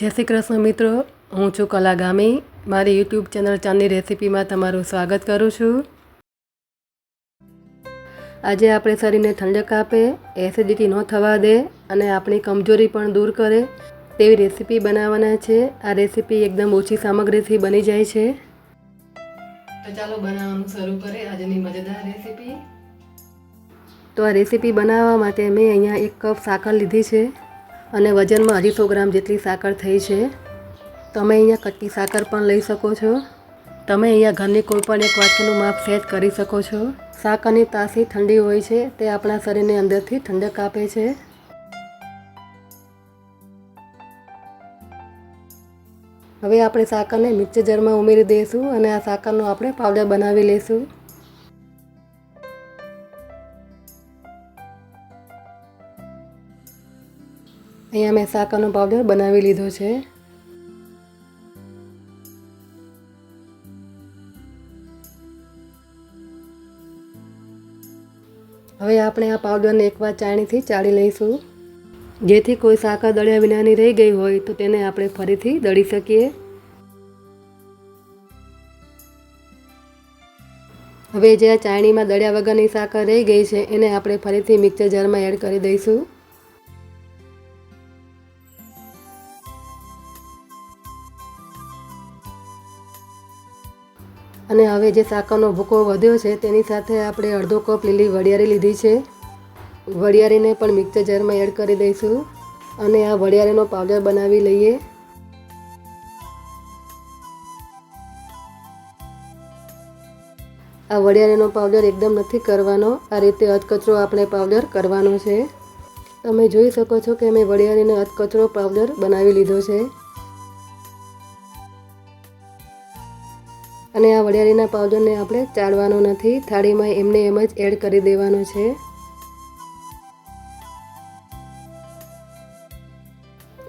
જય શ્રી કૃષ્ણ મિત્રો, હું છું કલા ગામી. મારી યુટ્યુબ ચેનલ ચાંદની રેસિપીમાં તમારું સ્વાગત કરું છું. આજે આપણે શરીરને ઠંડક આપે એસિડિટી ન થવા દે અને આપણી કમજોરી પણ દૂર કરે તેવી રેસીપી બનાવવાના છે. આ રેસીપી એકદમ ઓછી સામગ્રીથી બની જાય છે. તો ચાલો બનાવવાનું શરૂ કરીએ આજની મજેદાર રેસીપી. તો આ રેસીપી બનાવવા માટે મેં અહીંયા એક કપ સાકર લીધી છે. અને વજનમાં અઢીસો ગ્રામ જેટલી સાકર થઈ છે. તમે અહીંયા કટકી સાકર પણ લઈ શકો છો. તમે અહીંયા ઘરની કોઈ પણ એક વાટકીનું માપ સેટ કરી શકો છો. સાકરની તાસી ઠંડી હોય છે, તે આપણા શરીરને અંદરથી ઠંડક આપે છે. હવે આપણે સાકરને મિક્સર જારમાં ઉમેરી દઈશું અને આ સાકરનો આપણે પાવડર બનાવી લઈશું. અહીંયા મેં સાકરનો પાવડર બનાવી લીધો છે. હવે આપણે આ પાવડરને એકવાર ચાણીથી ચાળી લઈશું. જેથી કોઈ સાકર દળ્યા વિનાની રહી ગઈ હોય તો તેને આપણે ફરીથી દળી શકીએ. હવે જે આ ચાણીમાં દળ્યા વગરની સાકર રહી ગઈ છે, એને આપણે ફરીથી મિક્સર જારમાં એડ કરી દઈશું. અને હવે જે સાકરનો ભૂકો વધ્યો છે, તેની સાથે આપણે અડધો કપ લીલી વડિયારી લીધી છે. વડિયારીને પણ મિક્સર જારમાં એડ કરી દઈશું અને આ વડિયારીનો પાવડર બનાવી લઈએ. આ વડિયારીનો પાવડર એકદમ નથી કરવાનો, આ રીતે અધકચરો આપણે પાવડર કરવાનો છે. તમે જોઈ શકો છો કે મેં વડિયારીનો અધકચરો પાવડર બનાવી લીધો છે. અને આ વડિયાળીના પાવડરને આપણે ચાળવાનો નથી. થાળીમાં એમને એમ જ એડ કરી દેવાનો છે.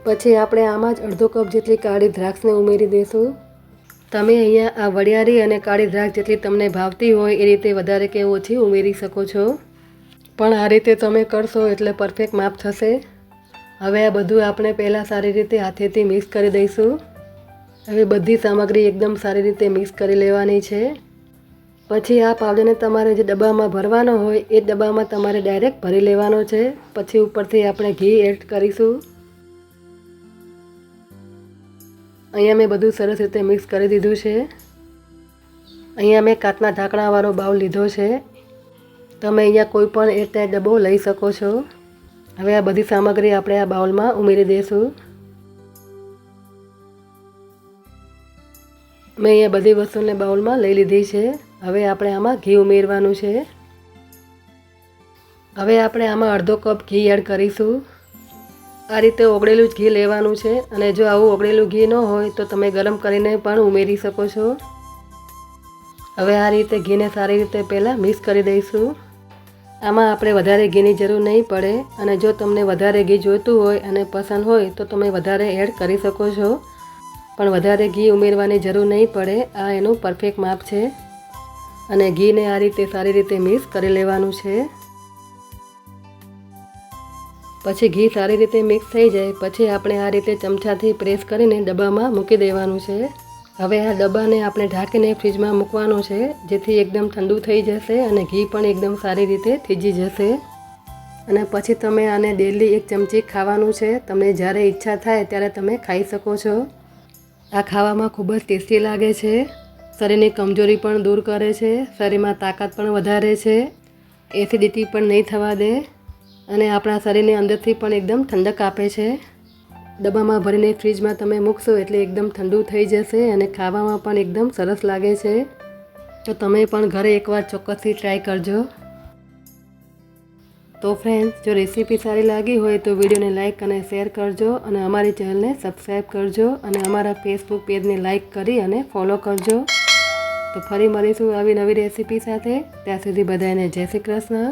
પછી આપણે આમાં જ અડધો કપ જેટલી કાળી દ્રાક્ષને ઉમેરી દઈશું તમે અહીંયા આ વડિયાળી અને કાળી દ્રાક્ષ જેટલી તમને ભાવતી હોય એ રીતે વધારે કે ઓછી ઉમેરી શકો છો. પણ આ રીતે તમે કરશો એટલે પરફેક્ટ માપ થશે. હવે આ બધું આપણે પહેલાં સારી રીતે હાથેથી મિક્સ કરી દઈશું. હવે બધી સામગ્રી એકદમ સારી રીતે મિક્સ કરી લેવાની છે. પછી આ પાવડરને તમારે જે ડબ્બામાં ભરવાનો હોય, એ ડબ્બામાં તમારે ડાયરેક્ટ ભરી લેવાનો છે. પછી ઉપરથી આપણે ઘી એડ કરીશું. અહીંયા મેં બધું સરસ રીતે મિક્સ કરી દીધું છે. અહીંયા મેં કાચના ઢાંકણાવાળો બાઉલ લીધો છે. તમે અહીંયા કોઈ પણ એરટાઈટ ડબ્બો લઈ શકો છો. હવે આ બધી સામગ્રી આપણે આ બાઉલમાં ઉમેરી દઈશું મેં અહીંયા બધી વસ્તુને બાઉલમાં લઈ લીધી છે. હવે આપણે આમાં ઘી ઉમેરવાનું છે. હવે આપણે આમાં અડધો કપ ઘી એડ કરીશું. આ રીતે ઓગળેલું જ ઘી લેવાનું છે અને જો આવું ઓગળેલું ઘી ન હોય તો તમે ગરમ કરીને પણ ઉમેરી શકો છો. હવે આ રીતે ઘીને સારી રીતે પહેલાં મિક્સ કરી દઈશું. આમાં આપણે વધારે ઘીની જરૂર નહીં પડે અને જો તમને વધારે ઘી જોઈતું હોય અને પસંદ હોય તો તમે વધારે એડ કરી શકો છો. પણ વધારે ઘી ઉમેરવાની જરૂર નહીં પડે. આ એનું પરફેક્ટ માપ છે. અને ઘીને આ રીતે સારી રીતે મિક્સ કરી લેવાનું છે. પછી ઘી સારી રીતે મિક્સ થઈ જાય. પછી આપણે આ રીતે ચમચાથી પ્રેસ કરીને ડબ્બામાં મૂકી દેવાનું છે. હવે આ ડબ્બાને આપણે ઢાંકીને ફ્રીજમાં મૂકવાનું છે, જેથી એકદમ ઠંડુ થઈ જશે અને ઘી પણ એકદમ સારી રીતે થીજી જશે. અને પછી તમે આને ડેલી એક ચમચી ખાવાનું છે. તમને જ્યારે ઈચ્છા થાય ત્યારે તમે ખાઈ શકો છો. આ ખાવામાં ખૂબ જ ટેસ્ટી લાગે છે. શરીરની કમજોરી પણ દૂર કરે છે. શરીરમાં તાકાત પણ વધારે છે. એસિડિટી પણ નહીં થવા દે અને આપણા શરીરને અંદરથી પણ એકદમ ઠંડક આપે છે. ડબ્બામાં ભરીને ફ્રીજમાં તમે મૂકશો એટલે એકદમ ઠંડુ થઈ જશે અને ખાવામાં પણ એકદમ સરસ લાગે છે. તો તમે પણ ઘરે એકવાર ચોક્કસથી ટ્રાય કરજો. તો ફ્રેન્ડ્સ જો રેસીપી સારી લાગી હોય તો વિડીયોને લાઇક અને શેર કરજો અને અમારી ચેનલને સબસ્ક્રાઈબ કરજો અને અમારા ફેસબુક પેજને લાઇક કરી અને ફોલો કરજો. તો ફરી મળીશું આવી નવી રેસીપી સાથે. ત્યાં સુધી બધાને જય શ્રી કૃષ્ણ.